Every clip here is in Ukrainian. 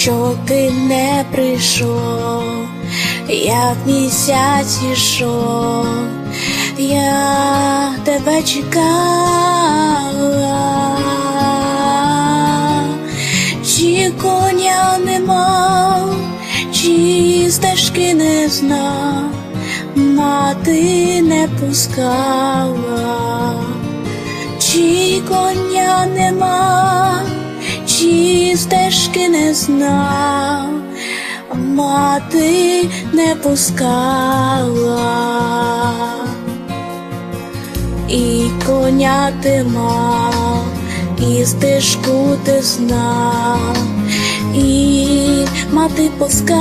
що ти не прийшов, як місяць ішов, я тебе чекала, чи коня нема, чи стежки не знав, мати не пускала, чи коня нема, чи стежки не знав, мати не пускала, і коня ти мав, і стежку ти знав, і мати пускала,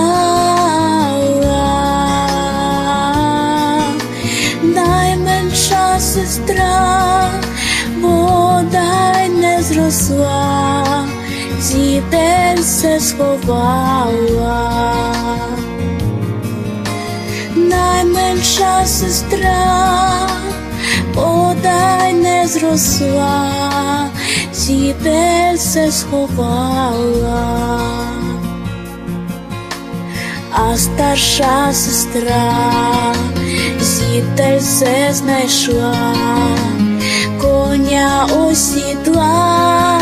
дай менша сестра, бодай не зросла, зітель все сховала, найменша сестра, бодай не зросла, зітель все сховала. А старша сестра зітель все знайшла, коня осідлала,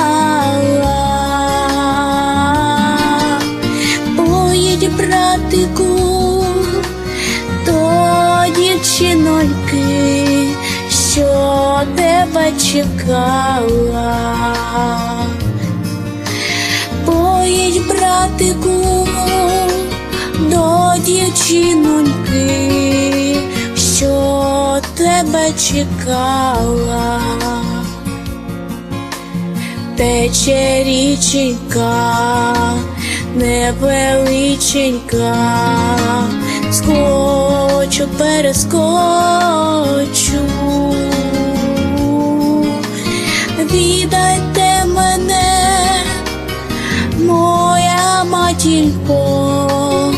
чекала. Поїдь, братику, до дівчиноньки, що тебе чекала, тече річенька, невеличенька, скочу, перескочу, віддайте мене моя матінко,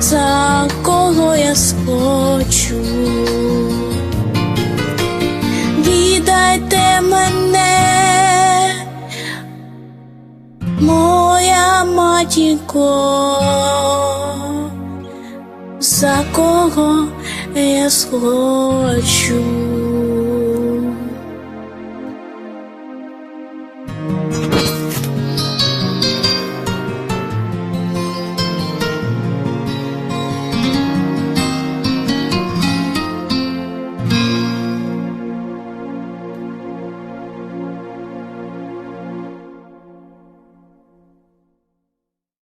за кого я схочу. Віддайте мене, моя матінко, за кого я схочу.